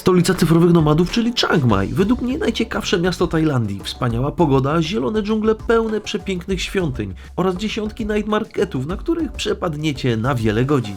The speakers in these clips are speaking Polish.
Stolica cyfrowych nomadów, czyli Chiang Mai. Według mnie najciekawsze miasto Tajlandii. Wspaniała pogoda, zielone dżungle pełne przepięknych świątyń oraz dziesiątki night marketów, na których przepadniecie na wiele godzin.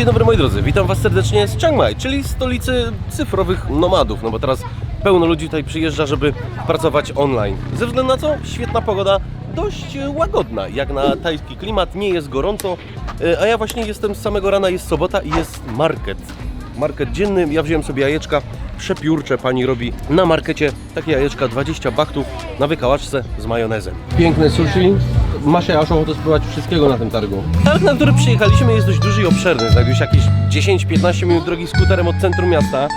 Dzień dobry moi drodzy, witam Was serdecznie z Chiang Mai, czyli stolicy cyfrowych nomadów, no bo teraz pełno ludzi tutaj przyjeżdża, żeby pracować online. Ze względu na co? Świetna pogoda, dość łagodna, jak na tajski klimat, nie jest gorąco, e, a ja właśnie jestem z samego rana, jest sobota i jest market. Market dzienny, ja wziąłem sobie jajeczka przepiórcze, pani robi na markecie takie jajeczka 20 baktów na wykałaczce z majonezem. Piękne sushi, masz ja aż ochotę spróbować wszystkiego na tym targu. Targ, na który przyjechaliśmy jest dość duży i obszerny, znajduje się jakieś 10-15 minut drogi skuterem od centrum miasta.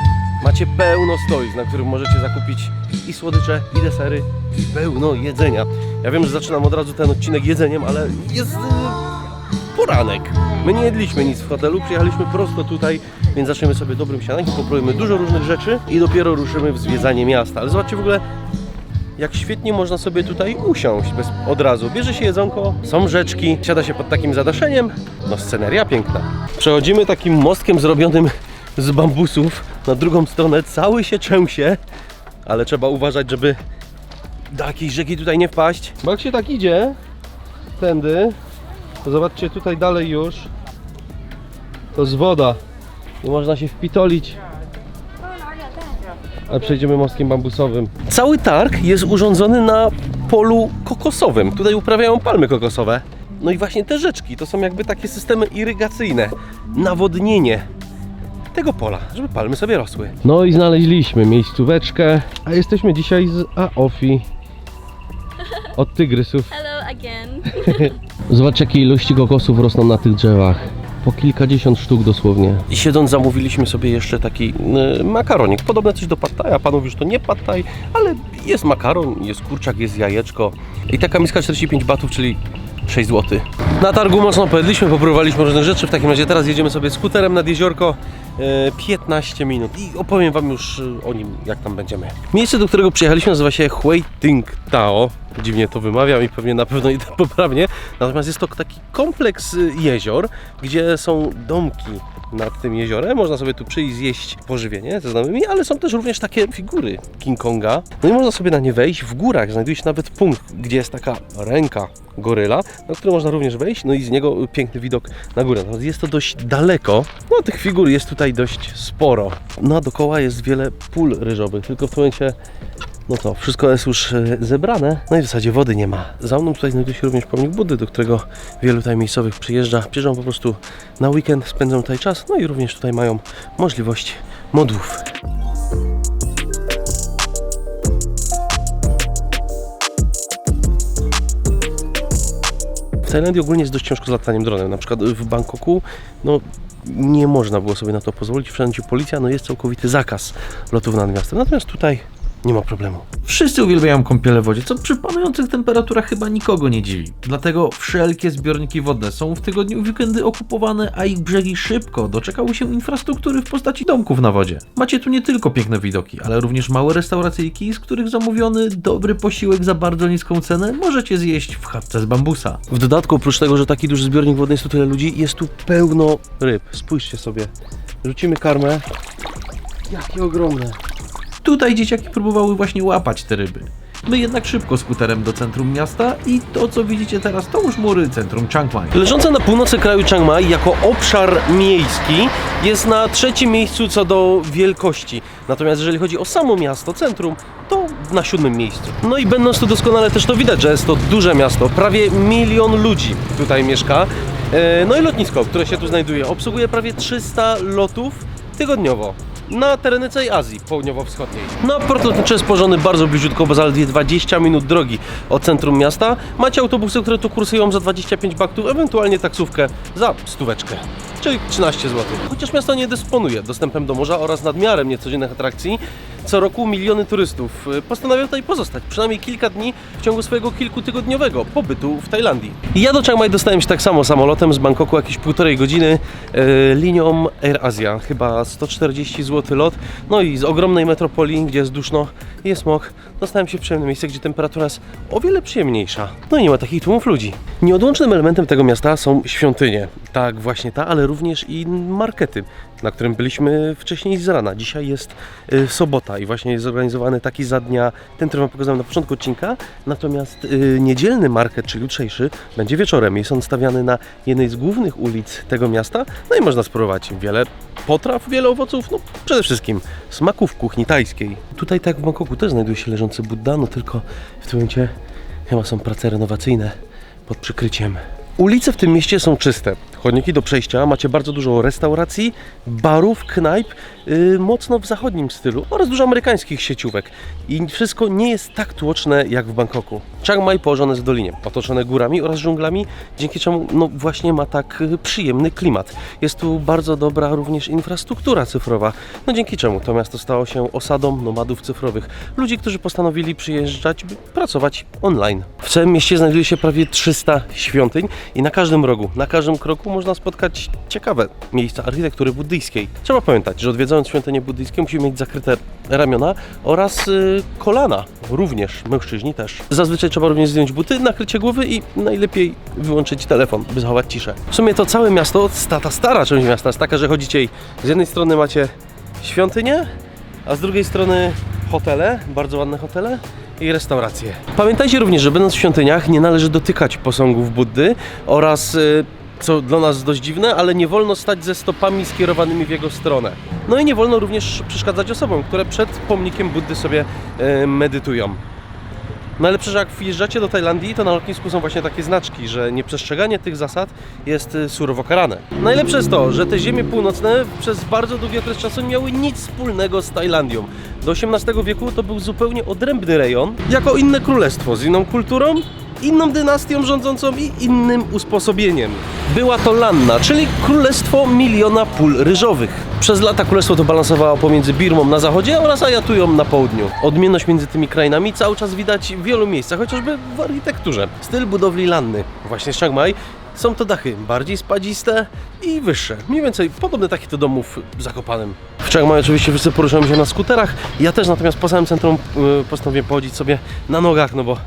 Macie pełno stoisk, na którym możecie zakupić i słodycze, i desery, i pełno jedzenia. Ja wiem, że zaczynam od razu ten odcinek jedzeniem, ale jest poranek. My nie jedliśmy nic w hotelu, przyjechaliśmy prosto tutaj, więc zaczniemy sobie dobrym śniadaniem, popróbujemy dużo różnych rzeczy i dopiero ruszymy w zwiedzanie miasta. Ale zobaczcie w ogóle, jak świetnie można sobie tutaj usiąść bez, od razu. Bierze się jedzonko, są rzeczki, siada się pod takim zadaszeniem, no sceneria piękna. Przechodzimy takim mostkiem zrobionym z bambusów na drugą stronę, cały się trzęsie, ale trzeba uważać, żeby do jakiejś rzeki tutaj nie wpaść. Bo jak się tak idzie, tędy, to zobaczcie tutaj dalej już, to jest woda i można się wpitolić a przejdziemy mostkiem bambusowym. Cały targ jest urządzony na polu kokosowym. Tutaj uprawiają palmy kokosowe. No i właśnie te rzeczki to są jakby takie systemy irygacyjne, nawodnienie tego pola, żeby palmy sobie rosły. No i znaleźliśmy miejscóweczkę, a jesteśmy dzisiaj z Aofi od tygrysów. Hello again. Zobacz jakie ilości kokosów rosną na tych drzewach. Po kilkadziesiąt sztuk dosłownie. I siedząc zamówiliśmy sobie jeszcze taki y, makaronik. Podobne coś do pattaja. Pan mówi, że to nie pattaj, ale jest makaron, jest kurczak, jest jajeczko. I taka miska 45 batów, czyli 6 zł. Na targu mocno pojedliśmy, popróbowaliśmy różne rzeczy. W takim razie teraz jedziemy sobie skuterem nad jeziorko. y, 15 minut i opowiem Wam już y, o nim, jak tam będziemy. Miejsce, do którego przyjechaliśmy nazywa się Hui Ting Tao. Dziwnie to wymawiam i pewnie na pewno tak poprawnie. Natomiast jest to taki kompleks y, jezior, gdzie są domki nad tym jeziorem. Można sobie tu przyjść, zjeść pożywienie ze znajomymi, ale są też również takie figury King Konga. No i można sobie na nie wejść. W górach znajduje się nawet punkt, gdzie jest taka ręka goryla, na który można również wejść, no i z niego piękny widok na górę. Jest to dość daleko, no tych figur jest tutaj dość sporo. No a dookoła jest wiele pól ryżowych, tylko w tym momencie no to wszystko jest już e, zebrane, no i w zasadzie wody nie ma. Za mną tutaj znajduje się również pomnik Buddy, do którego wielu tutaj miejscowych przyjeżdża. Przyjeżdżą po prostu na weekend, spędzą tutaj czas, no i również tutaj mają możliwość modłów. W Tajlandii ogólnie jest dość ciężko z lataniem dronem. Na przykład w Bangkoku no, nie można było sobie na to pozwolić. Wszędzie policja, no jest całkowity zakaz lotów nad miastem. Natomiast tutaj nie ma problemu. Wszyscy uwielbiają kąpiele w wodzie, co przy panujących temperaturach chyba nikogo nie dziwi. Dlatego wszelkie zbiorniki wodne są w tygodniu i weekendy okupowane, a ich brzegi szybko doczekały się infrastruktury w postaci domków na wodzie. Macie tu nie tylko piękne widoki, ale również małe restauracyjki, z których zamówiony dobry posiłek za bardzo niską cenę możecie zjeść w chatce z bambusa. W dodatku, oprócz tego, że taki duży zbiornik wodny jest tu tyle ludzi, jest tu pełno ryb. Spójrzcie sobie. Rzucimy karmę. Jakie ogromne. Tutaj dzieciaki próbowały właśnie łapać te ryby. My jednak szybko skuterem do centrum miasta i to co widzicie teraz to już mury centrum Chiang Mai. Leżące na północy kraju Chiang Mai jako obszar miejski jest na trzecim miejscu co do wielkości. Natomiast jeżeli chodzi o samo miasto, centrum, to na siódmym miejscu. No i będąc tu doskonale też to widać, że jest to duże miasto. Prawie milion ludzi tutaj mieszka. E, No i lotnisko, które się tu znajduje, obsługuje prawie 300 lotów tygodniowo na tereny całej Azji Południowo-Wschodniej. No, port lotniczy jest położony bardzo bliziutko, bo zaledwie 20 minut drogi od centrum miasta. Macie autobusy, które tu kursują za 25 baktów, ewentualnie taksówkę za stóweczkę, czyli 13 zł. Chociaż miasto nie dysponuje dostępem do morza oraz nadmiarem niecodziennych atrakcji, co roku miliony turystów y, postanawia tutaj pozostać, przynajmniej kilka dni w ciągu swojego kilkutygodniowego pobytu w Tajlandii. Ja do Chiang Mai dostałem się tak samo samolotem z Bangkoku jakieś półtorej godziny e, linią Air Asia, chyba 140 zł lot, no i z ogromnej metropolii, gdzie jest duszno jest smog, dostałem się w przyjemne miejsce, gdzie temperatura jest o wiele przyjemniejsza. No i nie ma takich tłumów ludzi. Nieodłącznym elementem tego miasta są świątynie. Tak, właśnie ta, ale również i markety, na którym byliśmy wcześniej z rana. Dzisiaj jest y, sobota i właśnie jest zorganizowany taki za dnia, ten, który Wam pokazałem na początku odcinka. Natomiast y, niedzielny market, czyli jutrzejszy, będzie wieczorem. Jest on stawiany na jednej z głównych ulic tego miasta. No i można spróbować wiele potraw, wiele owoców, no przede wszystkim smaków kuchni tajskiej. Tutaj tak w Bangkoku też znajduje się leżący Buddha, no tylko w tym momencie chyba są prace renowacyjne pod przykryciem. Ulice w tym mieście są czyste. Chodniki do przejścia, macie bardzo dużo restauracji, barów, knajp, yy, mocno w zachodnim stylu oraz dużo amerykańskich sieciówek. I wszystko nie jest tak tłoczne jak w Bangkoku. Chiang Mai położone w dolinie, otoczone górami oraz dżunglami, dzięki czemu no właśnie ma tak y, przyjemny klimat. Jest tu bardzo dobra również infrastruktura cyfrowa, no dzięki czemu to miasto stało się osadą nomadów cyfrowych. Ludzi, którzy postanowili przyjeżdżać, by pracować online. W całym mieście znajduje się prawie 300 świątyń i na każdym rogu, na każdym kroku można spotkać ciekawe miejsca architektury buddyjskiej. Trzeba pamiętać, że odwiedzając świątynię buddyjskie musimy mieć zakryte ramiona oraz y, kolana, również mężczyźni też. Zazwyczaj trzeba również zdjąć buty, nakrycie głowy i najlepiej wyłączyć telefon, by zachować ciszę. W sumie to całe miasto, ta stara część miasta jest taka, że chodzicie i z jednej strony macie świątynię, a z drugiej strony hotele, bardzo ładne hotele i restauracje. Pamiętajcie również, że będąc w świątyniach nie należy dotykać posągów Buddy oraz y, co dla nas dość dziwne, ale nie wolno stać ze stopami skierowanymi w jego stronę. No i nie wolno również przeszkadzać osobom, które przed pomnikiem Buddy sobie y, medytują. Najlepsze, że jak wjeżdżacie do Tajlandii, to na lotnisku są właśnie takie znaczki, że nieprzestrzeganie tych zasad jest y, surowo karane. Najlepsze jest to, że te ziemie północne przez bardzo długi okres czasu nie miały nic wspólnego z Tajlandią. Do XVIII wieku to był zupełnie odrębny rejon, jako inne królestwo z inną kulturą, inną dynastią rządzącą i innym usposobieniem. Była to Lanna, czyli królestwo miliona pól ryżowych. Przez lata królestwo to balansowało pomiędzy Birmą na zachodzie oraz Ajatują na południu. Odmienność między tymi krainami cały czas widać w wielu miejscach, chociażby w architekturze. Styl budowli Lanny, właśnie Chiang Mai, są to dachy bardziej spadziste i wyższe. Mniej więcej podobne takie do domów w Zakopanem. W Chiang Mai oczywiście wszyscy poruszają się na skuterach. Ja też natomiast po całym centrum y, postanowiłem pochodzić sobie na nogach, no bo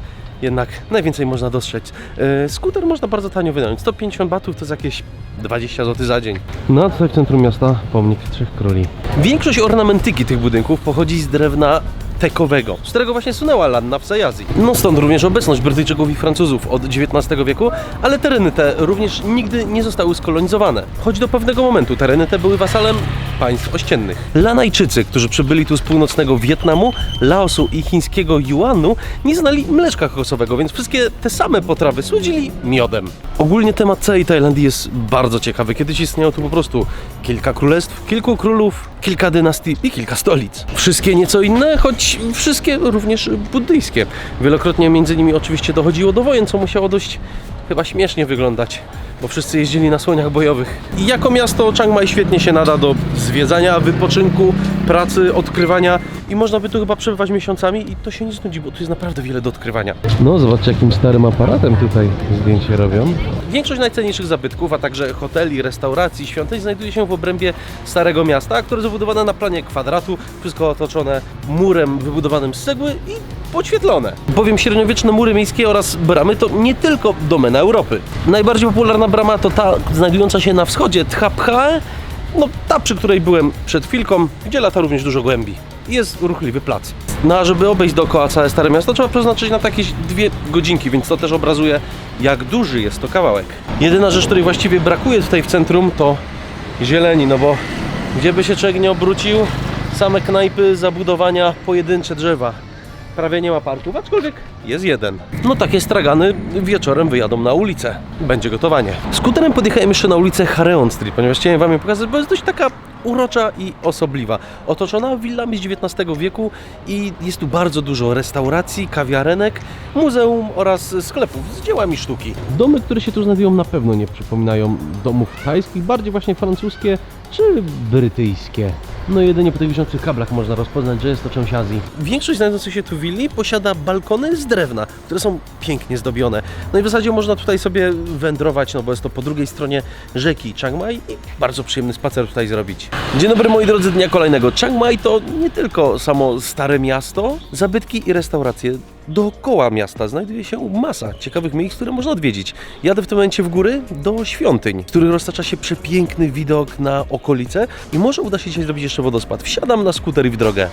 jednak najwięcej można dostrzec. E, skuter można bardzo tanio wynająć. 150 batów to jest jakieś 20 zł za dzień. No a tutaj w centrum miasta pomnik Trzech Króli. Większość ornamentyki tych budynków pochodzi z drewna tekowego, z którego właśnie sunęła Lanna w Zajazji. No stąd również obecność Brytyjczyków i Francuzów od XIX wieku, ale tereny te również nigdy nie zostały skolonizowane. Choć do pewnego momentu tereny te były wasalem państw ościennych. Lanajczycy, którzy przybyli tu z północnego Wietnamu, Laosu i chińskiego Yuanu, nie znali mleczka kokosowego, więc wszystkie te same potrawy słodzili miodem. Ogólnie temat całej Tajlandii jest bardzo ciekawy. Kiedyś istniało tu po prostu kilka królestw, kilku królów, kilka dynastii i kilka stolic. Wszystkie nieco inne, choć wszystkie również buddyjskie. Wielokrotnie między nimi oczywiście dochodziło do wojen, co musiało dość chyba śmiesznie wyglądać, bo wszyscy jeździli na słoniach bojowych. I jako miasto Chiang Mai świetnie się nada do zwiedzania, wypoczynku, pracy, odkrywania i można by tu chyba przebywać miesiącami i to się nie znudzi, bo tu jest naprawdę wiele do odkrywania. No, zobaczcie jakim starym aparatem tutaj zdjęcie robią. Większość najcenniejszych zabytków, a także hoteli, restauracji, świątyń znajduje się w obrębie Starego Miasta, które jest zbudowane na planie kwadratu, wszystko otoczone murem wybudowanym z cegły i podświetlone. Bowiem średniowieczne mury miejskie oraz bramy to nie tylko domena Europy. Najbardziej popularna brama to ta znajdująca się na wschodzie Thap Phae, no ta przy której byłem przed chwilką, gdzie lata również dużo głębi. Jest ruchliwy plac. No a żeby obejść dookoła całe Stare Miasto trzeba przeznaczyć na to jakieś dwie godzinki, więc to też obrazuje jak duży jest to kawałek. Jedyna rzecz, której właściwie brakuje tutaj w centrum to zieleni, no bo gdzie by się człowiek nie obrócił, same knajpy, zabudowania, pojedyncze drzewa. Prawie nie ma parków, aczkolwiek jest jeden. No takie stragany wieczorem wyjadą na ulicę. Będzie gotowanie. Skuterem podjechałem jeszcze na ulicę Hareon Street, ponieważ chciałem wam ją pokazać, bo jest dość taka urocza i osobliwa. Otoczona willami z XIX wieku i jest tu bardzo dużo restauracji, kawiarenek, muzeum oraz sklepów z dziełami sztuki. Domy, które się tu znajdują na pewno nie przypominają domów tajskich, bardziej właśnie francuskie czy brytyjskie. No jedynie po tych wiszących kablach można rozpoznać, że jest to część Azji. Większość znajdujących się tu willi posiada balkony z drewna, które są pięknie zdobione. No i w zasadzie można tutaj sobie wędrować, no bo jest to po drugiej stronie rzeki Chiang Mai i bardzo przyjemny spacer tutaj zrobić. Dzień dobry moi drodzy, dnia kolejnego. Chiang Mai to nie tylko samo stare miasto, zabytki i restauracje. Dookoła miasta znajduje się masa ciekawych miejsc, które można odwiedzić. Jadę w tym momencie w góry do świątyń, w których roztacza się przepiękny widok na okolice i może uda się dzisiaj zrobić jeszcze wodospad. Wsiadam na skuter i w drogę.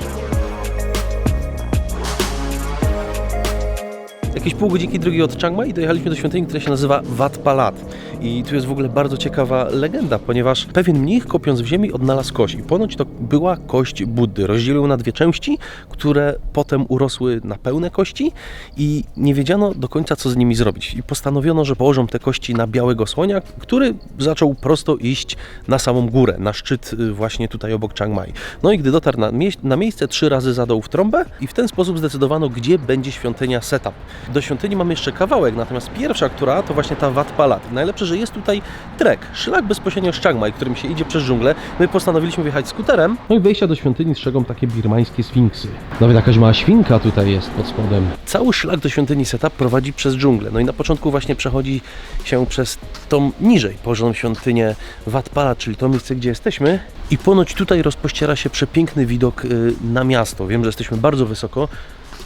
Jakieś pół godzinki drogi od Chiang Mai dojechaliśmy do świątyni, która się nazywa Wat Palat. I tu jest w ogóle bardzo ciekawa legenda, ponieważ pewien mnich kopiąc w ziemi odnalazł kość. I ponoć to była kość Buddy. Rozdzielił na dwie części, które potem urosły na pełne kości i nie wiedziano do końca co z nimi zrobić. I postanowiono, że położą te kości na białego słonia, który zaczął prosto iść na samą górę, na szczyt y, właśnie tutaj obok Chiang Mai. No i gdy dotarł na, mie- na miejsce, trzy razy zadał w trąbę i w ten sposób zdecydowano, gdzie będzie świątynia setup. Do świątyni mamy jeszcze kawałek, natomiast pierwsza, która to właśnie ta Wat Palat. Najlepsze, że jest tutaj trek, szlak bezpośrednio z Chiang Mai, którym się idzie przez dżunglę. My postanowiliśmy wjechać skuterem. No i wejścia do świątyni strzegą takie birmańskie sfinksy. Nawet jakaś mała świnka tutaj jest pod spodem. Cały szlak do świątyni setup prowadzi przez dżunglę. No i na początku właśnie przechodzi się przez tą niżej położoną świątynię Wat Palat, czyli to miejsce, gdzie jesteśmy. I ponoć tutaj rozpościera się przepiękny widok y, na miasto. Wiem, że jesteśmy bardzo wysoko,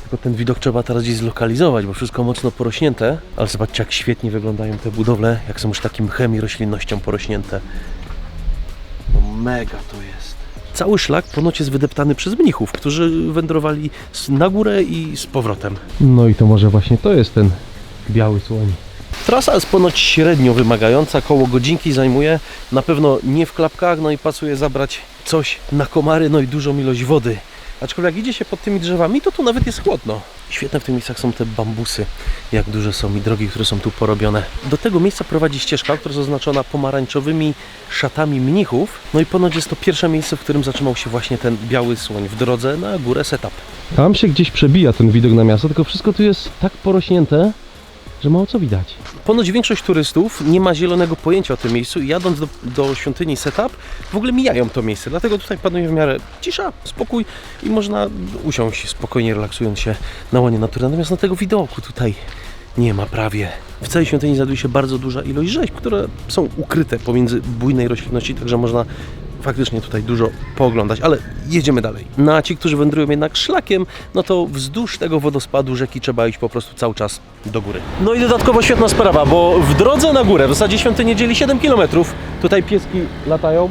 tylko ten widok trzeba teraz gdzieś zlokalizować, bo wszystko mocno porośnięte. Ale zobaczcie, jak świetnie wyglądają te budowle, jak są już takim mchem i roślinnością porośnięte. No mega to jest. Cały szlak ponoć jest wydeptany przez mnichów, którzy wędrowali na górę i z powrotem. No i to może właśnie to jest ten biały słoń. Trasa jest ponoć średnio wymagająca, koło godzinki zajmuje. Na pewno nie w klapkach, no i pasuje zabrać coś na komary, no i dużą ilość wody. Aczkolwiek jak idzie się pod tymi drzewami, to tu nawet jest chłodno. Świetne w tych miejscach są te bambusy, jak duże są i drogi, które są tu porobione. Do tego miejsca prowadzi ścieżka, która jest oznaczona pomarańczowymi szatami mnichów. No i ponoć jest to pierwsze miejsce, w którym zatrzymał się właśnie ten biały słoń w drodze na górę setup. Tam się gdzieś przebija ten widok na miasto, tylko wszystko tu jest tak porośnięte, że mało co widać. Ponoć większość turystów nie ma zielonego pojęcia o tym miejscu i jadąc do, do świątyni Setup w ogóle mijają to miejsce. Dlatego tutaj panuje w miarę cisza, spokój i można usiąść spokojnie, relaksując się na łonie natury. Natomiast na tego widoku tutaj nie ma prawie. W całej świątyni znajduje się bardzo duża ilość rzeźb, które są ukryte pomiędzy bujnej roślinności, także można faktycznie tutaj dużo pooglądać, ale jedziemy dalej. No a ci, którzy wędrują jednak szlakiem, no to wzdłuż tego wodospadu rzeki trzeba iść po prostu cały czas do góry. No i dodatkowo świetna sprawa, bo w drodze na górę, w zasadzie świątynię dzieli 7 km. Tutaj pieski latają.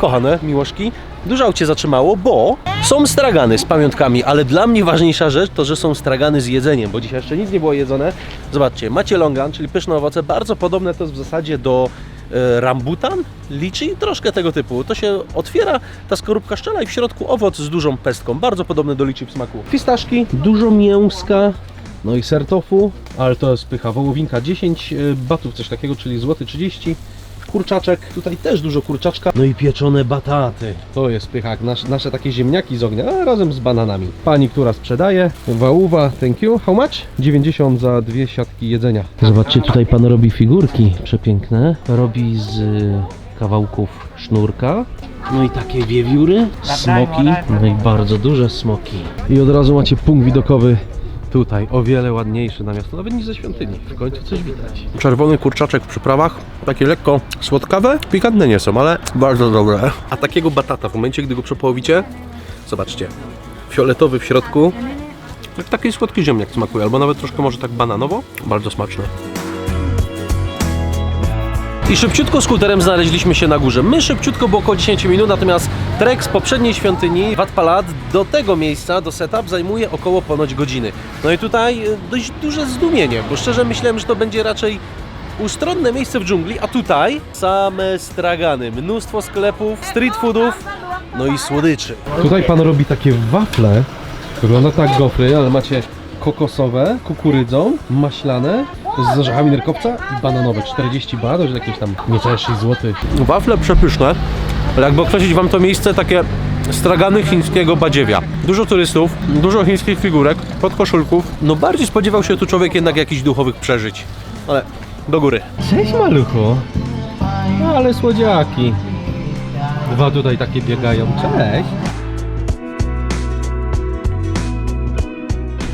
Kochane miłoszki, dużo się zatrzymało, bo są stragany z pamiątkami, ale dla mnie ważniejsza rzecz to, że są stragany z jedzeniem, bo dzisiaj jeszcze nic nie było jedzone. Zobaczcie, macie longan, czyli pyszne owoce, bardzo podobne to jest w zasadzie do rambutan, liczy, troszkę tego typu. To się otwiera, ta skorupka szczela i w środku owoc z dużą pestką, bardzo podobny do liczy w smaku. Fistaszki, dużo mięska, no i ser tofu, ale to jest pycha, wołowinka 10 e, batów, coś takiego, czyli złoty 30 kurczaczek, tutaj też dużo kurczaczka. No i pieczone bataty. To jest pychak, nasz, nasze takie ziemniaki z ognia, razem z bananami. Pani, która sprzedaje, wałówa, thank you. How much? 90 za dwie siatki jedzenia. Zobaczcie, tutaj pan robi figurki przepiękne. Robi z y, kawałków sznurka. No i takie wiewióry, smoki, no i bardzo duże smoki. I od razu macie punkt widokowy tutaj, o wiele ładniejszy na miasto, nawet niż ze świątyni. W końcu coś widać. Czerwony kurczaczek w przyprawach, takie lekko słodkawe, pikantne nie są, ale bardzo dobre. A takiego batata w momencie, gdy go przepołowicie, zobaczcie, fioletowy w środku, jak taki słodki ziemniak smakuje, albo nawet troszkę może tak bananowo, bardzo smaczne. I szybciutko skuterem znaleźliśmy się na górze. My szybciutko, bo około 10 minut, natomiast trek z poprzedniej świątyni Wat Palat do tego miejsca, do setup, zajmuje około ponoć godziny. No i tutaj e, dość duże zdumienie, bo szczerze myślałem, że to będzie raczej ustronne miejsce w dżungli, a tutaj same stragany, mnóstwo sklepów, street foodów, no i słodyczy. Tutaj pan robi takie wafle, wygląda tak gofry, ale macie kokosowe, kukurydzą, maślane, z orzechami nerkowca i bananowe, 40 baht, to już jakieś tam niecałe 6 zł. Wafle przepyszne, ale jakby określić wam to miejsce, takie stragany chińskiego badziewia. Dużo turystów, dużo chińskich figurek, podkoszulków. No bardziej spodziewał się tu człowiek jednak jakichś duchowych przeżyć. Ale do góry. Cześć maluchu. Ale słodziaki. Dwa tutaj takie biegają. Cześć!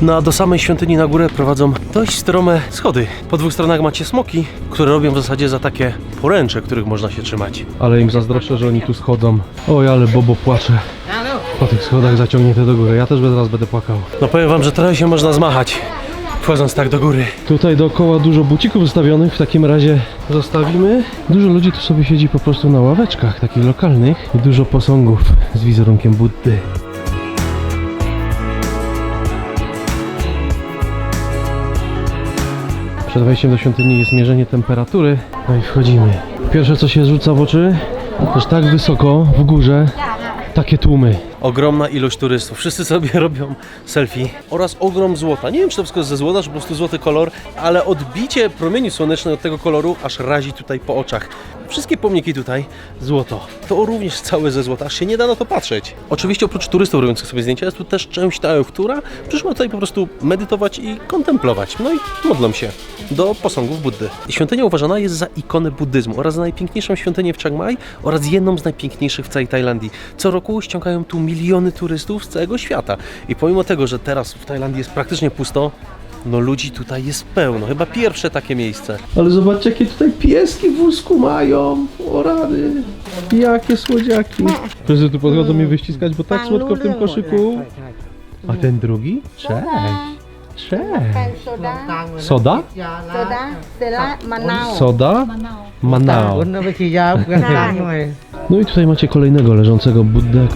No a do samej świątyni na górę prowadzą dość strome schody. Po dwóch stronach macie smoki, które robią w zasadzie za takie poręcze, których można się trzymać. Ale im zazdroszczę, że oni tu schodzą. Oj, ale Bobo płacze. Po tych schodach zaciągnięte do góry. Ja też zaraz będę płakał. No powiem wam, że trochę się można zmachać, wchodząc tak do góry. Tutaj dookoła dużo bucików zostawionych, w takim razie zostawimy. Dużo ludzi tu sobie siedzi po prostu na ławeczkach takich lokalnych i dużo posągów z wizerunkiem Buddy. Przed wejściem do świątyni jest mierzenie temperatury. No i wchodzimy. Pierwsze co się rzuca w oczy, że tak wysoko w górze takie tłumy. Ogromna ilość turystów. Wszyscy sobie robią selfie oraz ogrom złota. Nie wiem, czy to wszystko jest ze złota, czy po prostu złoty kolor, ale odbicie promieni słonecznej od tego koloru aż razi tutaj po oczach. Wszystkie pomniki tutaj złoto. To również całe ze złota, aż się nie da na to patrzeć. Oczywiście oprócz turystów robiących sobie zdjęcia jest tu też część tajów, która przyszła tutaj po prostu medytować i kontemplować. No i modlą się do posągów Buddy. Świątynia uważana jest za ikonę buddyzmu oraz najpiękniejszą świątynię w Chiang Mai oraz jedną z najpiękniejszych w całej Tajlandii. Co roku ściągają tu miliony turystów z całego świata. I pomimo tego, że teraz w Tajlandii jest praktycznie pusto, no ludzi tutaj jest pełno, chyba pierwsze takie miejsce. Ale zobaczcie, jakie tutaj pieski w wózku mają, o rady, jakie słodziaki. Wszyscy tu podchodzą mnie wyściskać, bo tak słodko w tym koszyku. A ten drugi? Cześć. Cześć. Soda? Soda, Sela, Manao. Soda? Manao. Tak. No i tutaj macie kolejnego leżącego buddę.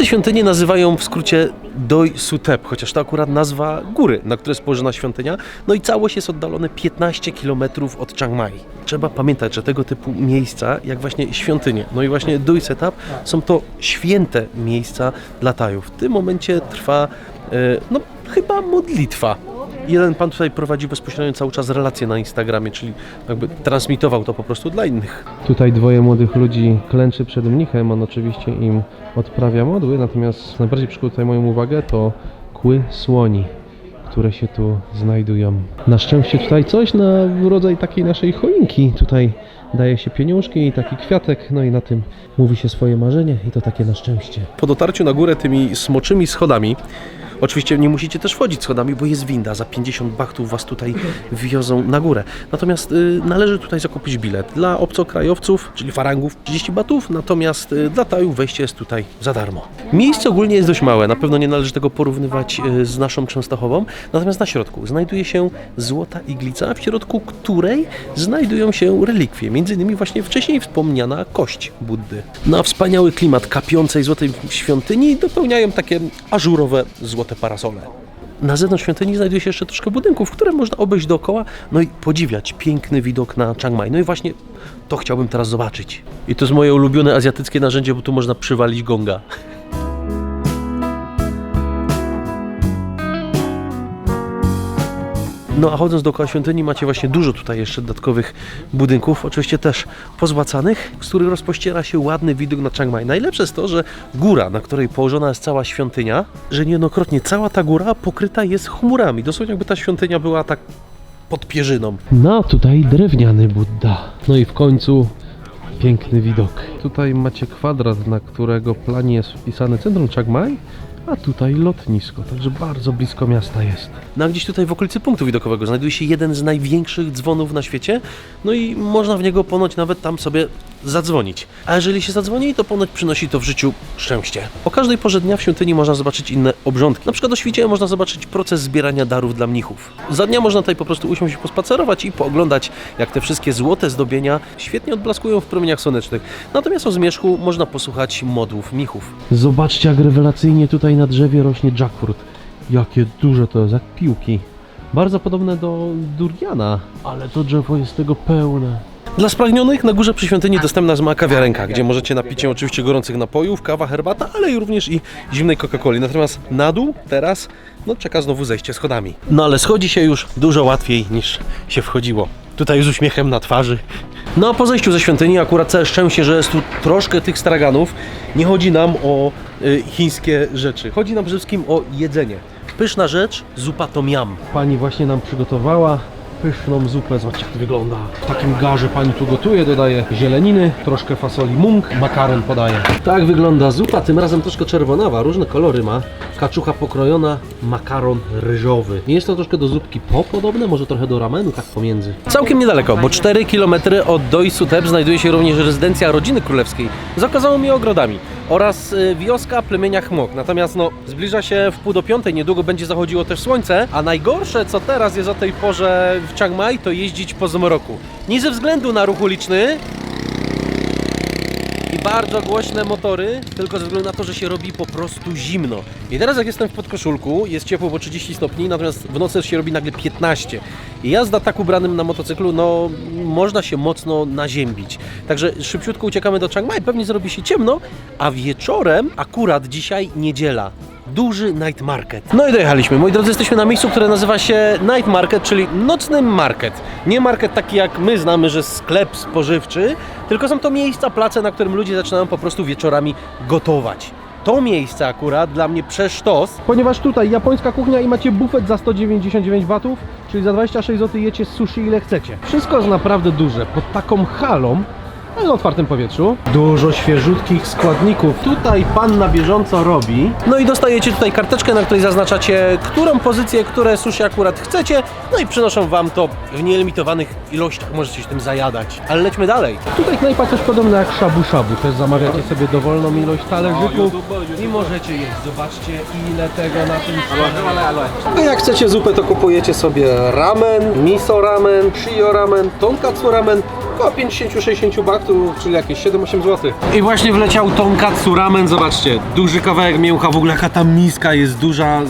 Wszyscy świątynię nazywają w skrócie Doi Sutep, chociaż to akurat nazwa góry, na której jest położona świątynia. No i całość jest oddalone 15 km od Chiang Mai. Trzeba pamiętać, że tego typu miejsca, jak właśnie świątynie, no i właśnie Doi Setap, są to święte miejsca dla Tajów. W tym momencie trwa, e, no chyba modlitwa. Jeden pan tutaj prowadzi bezpośrednio cały czas relacje na Instagramie, czyli jakby transmitował to po prostu dla innych. Tutaj dwoje młodych ludzi klęczy przed mnichem, on oczywiście im odprawia modły, natomiast najbardziej przykuło tutaj moją uwagę to kły słoni, które się tu znajdują. Na szczęście tutaj coś na rodzaj takiej naszej choinki. Tutaj daje się pieniążki i taki kwiatek, no i na tym mówi się swoje marzenie i to takie na szczęście. Po dotarciu na górę tymi smoczymi schodami Oczywiście nie musicie też wchodzić schodami, bo jest winda. Za 50 bachtów was tutaj wiozą na górę. Natomiast y, należy tutaj zakupić bilet. Dla obcokrajowców, czyli farangów 30 batów, natomiast y, dla Tajów wejście jest tutaj za darmo. Miejsce ogólnie jest dość małe, na pewno nie należy tego porównywać y, z naszą Częstochową. Natomiast na środku znajduje się złota iglica, w środku której znajdują się relikwie, między innymi właśnie wcześniej wspomniana kość Buddy. Na wspaniały klimat kapiącej złotej świątyni dopełniają takie ażurowe złote parasole. Na zewnątrz świątyni znajduje się jeszcze troszkę budynków, które można obejść dookoła, no i podziwiać piękny widok na Chiang Mai. No i właśnie to chciałbym teraz zobaczyć. I to jest moje ulubione azjatyckie narzędzie, bo tu można przywalić gonga. No a chodząc dookoła świątyni macie właśnie dużo tutaj jeszcze dodatkowych budynków, oczywiście też pozłacanych, z których rozpościera się ładny widok na Chiang Mai. Najlepsze jest to, że góra, na której położona jest cała świątynia, że niejednokrotnie cała ta góra pokryta jest chmurami. Dosłownie jakby ta świątynia była tak pod pierzyną. No tutaj drewniany Buddha. No i w końcu piękny widok. Tutaj macie kwadrat, na którego planie jest wpisane centrum Chiang Mai, a tutaj lotnisko, także bardzo blisko miasta jest. No a gdzieś tutaj w okolicy punktu widokowego znajduje się jeden z największych dzwonów na świecie, no i można w niego ponoć nawet tam sobie zadzwonić. A jeżeli się zadzwoni, to ponoć przynosi to w życiu szczęście. O każdej porze dnia w świątyni można zobaczyć inne obrządki. Na przykład o świcie można zobaczyć proces zbierania darów dla mnichów. Za dnia można tutaj po prostu usiąść, pospacerować i pooglądać, jak te wszystkie złote zdobienia świetnie odblaskują w promieniach słonecznych. Natomiast o zmierzchu można posłuchać modłów mnichów. Zobaczcie, jak rewelacyjnie tutaj na drzewie rośnie jackfruit. Jakie duże to jest, jak piłki. Bardzo podobne do duriana, ale to drzewo jest tego pełne. Dla spragnionych na górze przy świątyni dostępna jest mała kawiarenka, gdzie możecie napić się oczywiście gorących napojów, kawa, herbata, ale i również i zimnej Coca-Coli. Natomiast na dół teraz no, czeka znowu zejście schodami. No ale schodzi się już dużo łatwiej niż się wchodziło. Tutaj z uśmiechem na twarzy. No a po zejściu ze świątyni akurat całe szczęście, że jest tu troszkę tych straganów. Nie chodzi nam o y, chińskie rzeczy. Chodzi nam przede wszystkim o jedzenie. Pyszna rzecz, zupa tom yam. Pani właśnie nam przygotowała pyszną zupę. Zobaczcie jak to wygląda. W takim garze pani tu gotuje, dodaje zieleniny, troszkę fasoli mung, makaron podaje. Tak wygląda zupa, tym razem troszkę czerwonawa, różne kolory ma. Kaczucha pokrojona, makaron ryżowy. Nie jest to troszkę do zupki po podobne, może trochę do ramenu, tak pomiędzy. Całkiem niedaleko, bo 4 km od Doi Suteb znajduje się również rezydencja rodziny królewskiej z okazałymi ogrodami oraz y, wioska plemienia Chmok. Natomiast no, zbliża się w pół do piątej, niedługo będzie zachodziło też słońce, a najgorsze co teraz jest o tej porze w Chiang Mai to jeździć po zmroku. Nie ze względu na ruch uliczny, bardzo głośne motory, tylko ze względu na to, że się robi po prostu zimno. I teraz jak jestem w podkoszulku, jest ciepło, bo 30 stopni, natomiast w nocy się robi nagle 15. I jazda tak ubranym na motocyklu, no można się mocno naziębić. Także szybciutko uciekamy do Chiang Mai, pewnie zrobi się ciemno, a wieczorem, akurat dzisiaj niedziela, duży night market. No i dojechaliśmy. Moi drodzy, jesteśmy na miejscu, które nazywa się night market, czyli nocny market. Nie market taki jak my znamy, że sklep spożywczy, tylko są to miejsca, place, na którym ludzie zaczynają po prostu wieczorami gotować. To miejsce akurat dla mnie przesztos, ponieważ tutaj japońska kuchnia i macie bufet za 199 watów, czyli za 26 zł jecie sushi ile chcecie. Wszystko jest naprawdę duże. Pod taką halą na otwartym powietrzu. Dużo świeżutkich składników. Tutaj pan na bieżąco robi. No i dostajecie tutaj karteczkę, na której zaznaczacie, którą pozycję, które sushi akurat chcecie. No i przynoszą wam to w nielimitowanych ilościach. Możecie się tym zajadać. Ale lećmy dalej. Tutaj knajpa coś podobne jak shabu shabu. Też zamawiacie sobie dowolną ilość talerzyków i możecie jeść. Zobaczcie ile tego na tym a jak chcecie zupę, to kupujecie sobie ramen, miso ramen, shio ramen, tonkatsu ramen. Około 50-60 bahtów, czyli jakieś 7-8 zł. I właśnie wleciał tonkatsu ramen, zobaczcie, duży kawałek mięcha, w ogóle jaka ta miska jest duża,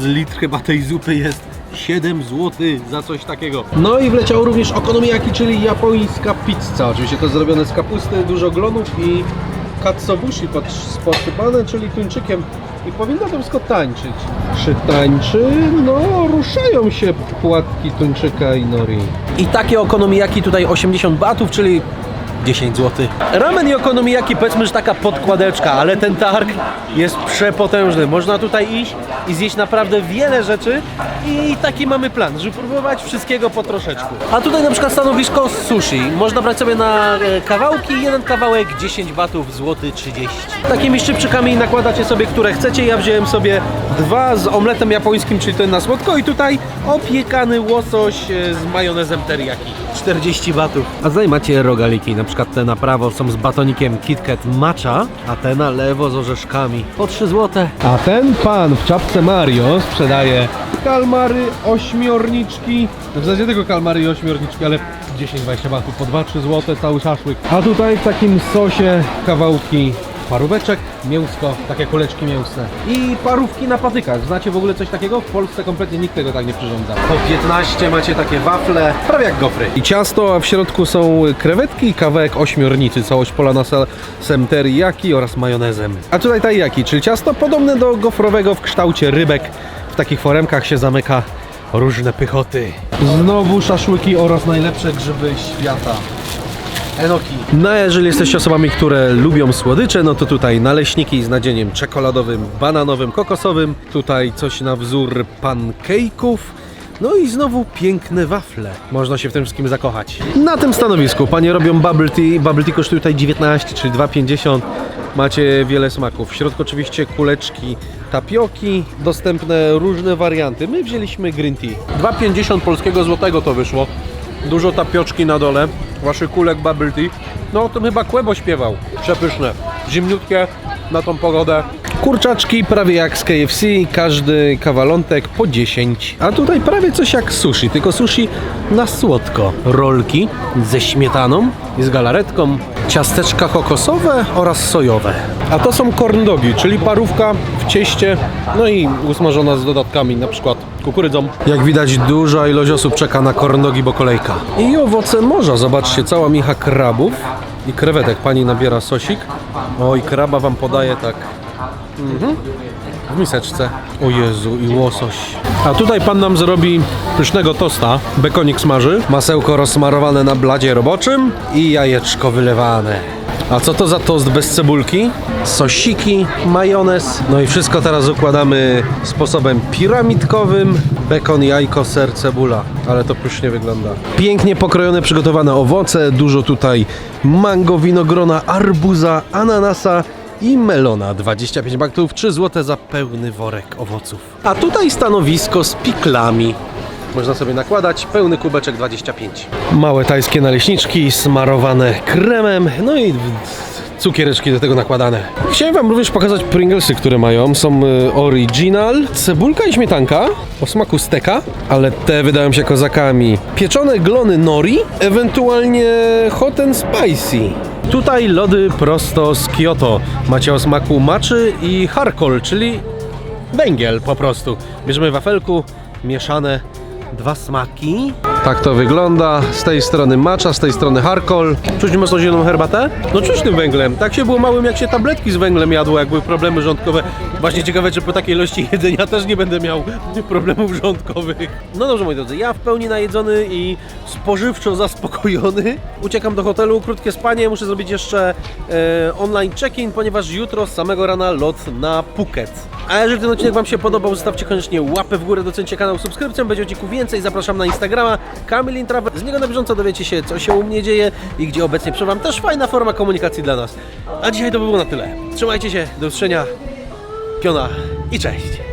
z litr chyba tej zupy jest 7 zł za coś takiego. No i wleciał również okonomiyaki, czyli japońska pizza. Oczywiście to zrobione z kapusty, dużo glonów i katsobushi pod- posypane, czyli tuńczykiem. I powinno to wszystko tańczyć. Czy tańczy? No, ruszają się płatki tuńczyka i nori. I takie okonomiyaki tutaj 80 batów, czyli 10 zł. Ramen i okonomiyaki powiedzmy, że taka podkładeczka, ale ten targ jest przepotężny. Można tutaj iść i zjeść naprawdę wiele rzeczy i taki mamy plan, żeby próbować wszystkiego po troszeczku. A tutaj na przykład stanowisko sushi. Można brać sobie na e, kawałki, jeden kawałek 10 batów, złoty 30. Takimi szczypczykami nakładacie sobie, które chcecie. Ja wziąłem sobie dwa z omletem japońskim, czyli ten na słodko i tutaj opiekany łosoś e, z majonezem teriyaki. 40 batów. A tutaj macie rogaliki, na przykład te na prawo są z batonikiem KitKat Matcha, a te na lewo z orzeszkami. Po 3 złote. A ten pan w czapce Mario sprzedaje kalmary, ośmiorniczki. W zasadzie tylko kalmary i ośmiorniczki, ale 10-20 batów, po 2-3 złote cały szaszłyk. A tutaj w takim sosie kawałki paróweczek, mięsko, takie kuleczki mięsne i parówki na patykach. Znacie w ogóle coś takiego? W Polsce kompletnie nikt tego tak nie przyrządza. Po 15 macie takie wafle, prawie jak gofry. I ciasto, a w środku są krewetki i kawałek ośmiornicy, całość polana sosem teriyaki oraz majonezem. A tutaj taiyaki, czyli ciasto podobne do gofrowego w kształcie rybek. W takich foremkach się zamyka różne pychoty. Znowu szaszłyki oraz najlepsze grzyby świata. Enoki. No a jeżeli jesteście osobami, które lubią słodycze, no to tutaj naleśniki z nadzieniem czekoladowym, bananowym, kokosowym. Tutaj coś na wzór pancake'ów. No i znowu piękne wafle. Można się w tym wszystkim zakochać. Na tym stanowisku panie robią bubble tea. Bubble tea kosztuje tutaj 19, czyli 2,50. Macie wiele smaków. W środku oczywiście kuleczki tapioki, dostępne różne warianty. My wzięliśmy green tea. 2,50 polskiego złotego to wyszło. Dużo tapioczki na dole, waszych kulek bubble tea. No o tym chyba Kłebo śpiewał. Przepyszne. Zimniutkie na tą pogodę. Kurczaczki prawie jak z KFC, każdy kawalątek po 10. A tutaj prawie coś jak sushi, tylko sushi na słodko. Rolki ze śmietaną i z galaretką, ciasteczka kokosowe oraz sojowe. A to są corn dogi, czyli parówka w cieście, no i usmażona z dodatkami, na przykład kukurydzą. Jak widać duża ilość osób czeka na corn dogi, bo kolejka. I owoce morza, zobaczcie, cała micha krabów i krewetek. Pani nabiera sosik. O i kraba wam podaje tak w miseczce. O Jezu, i łosoś. A tutaj pan nam zrobi pysznego tosta. Bekonik smaży, masełko rozsmarowane na bladzie roboczym i jajeczko wylewane. A co to za tost bez cebulki? Sosiki, majonez. No i wszystko teraz układamy sposobem piramidkowym. Bekon, jajko, ser, cebula. Ale to pysznie wygląda. Pięknie pokrojone, przygotowane owoce. Dużo tutaj mango, winogrona, arbuza, ananasa i melona 25 baktów, 3 zł za pełny worek owoców. A tutaj stanowisko z piklami. Można sobie nakładać, pełny kubeczek 25. Małe tajskie naleśniczki smarowane kremem, no i cukiereczki do tego nakładane. Chciałem wam również pokazać Pringlesy, które mają. Są y, original, cebulka i śmietanka o smaku steka, ale te wydają się kozakami. Pieczone glony nori, ewentualnie hot and spicy. Tutaj lody prosto z Kyoto. Macie o smaku maczy i harkol, czyli węgiel po prostu. Bierzemy wafelku, mieszane dwa smaki. Tak to wygląda. Z tej strony macza, z tej strony harkol. Czuć mocno zieloną herbatę? No czuć tym węglem. Tak się było małym, jak się tabletki z węglem jadło, jak były problemy żołądkowe. Właśnie ciekawe, czy po takiej ilości jedzenia też nie będę miał problemów żołądkowych. No dobrze, moi drodzy, ja w pełni najedzony i spożywczo zaspokojony. Uciekam do hotelu, krótkie spanie. Muszę zrobić jeszcze e, online check-in, ponieważ jutro z samego rana lot na Phuket. A jeżeli ten odcinek Wam się podobał, zostawcie koniecznie łapę w górę, docencie kanał subskrypcją, będzie odcinków więcej. Zapraszam na Instagrama Kamil Intravel. Z niego na bieżąco dowiecie się, co się u mnie dzieje i gdzie obecnie przebywam. Też fajna forma komunikacji dla nas. A dzisiaj to by było na tyle. Trzymajcie się, do usłyszenia. Piona i cześć!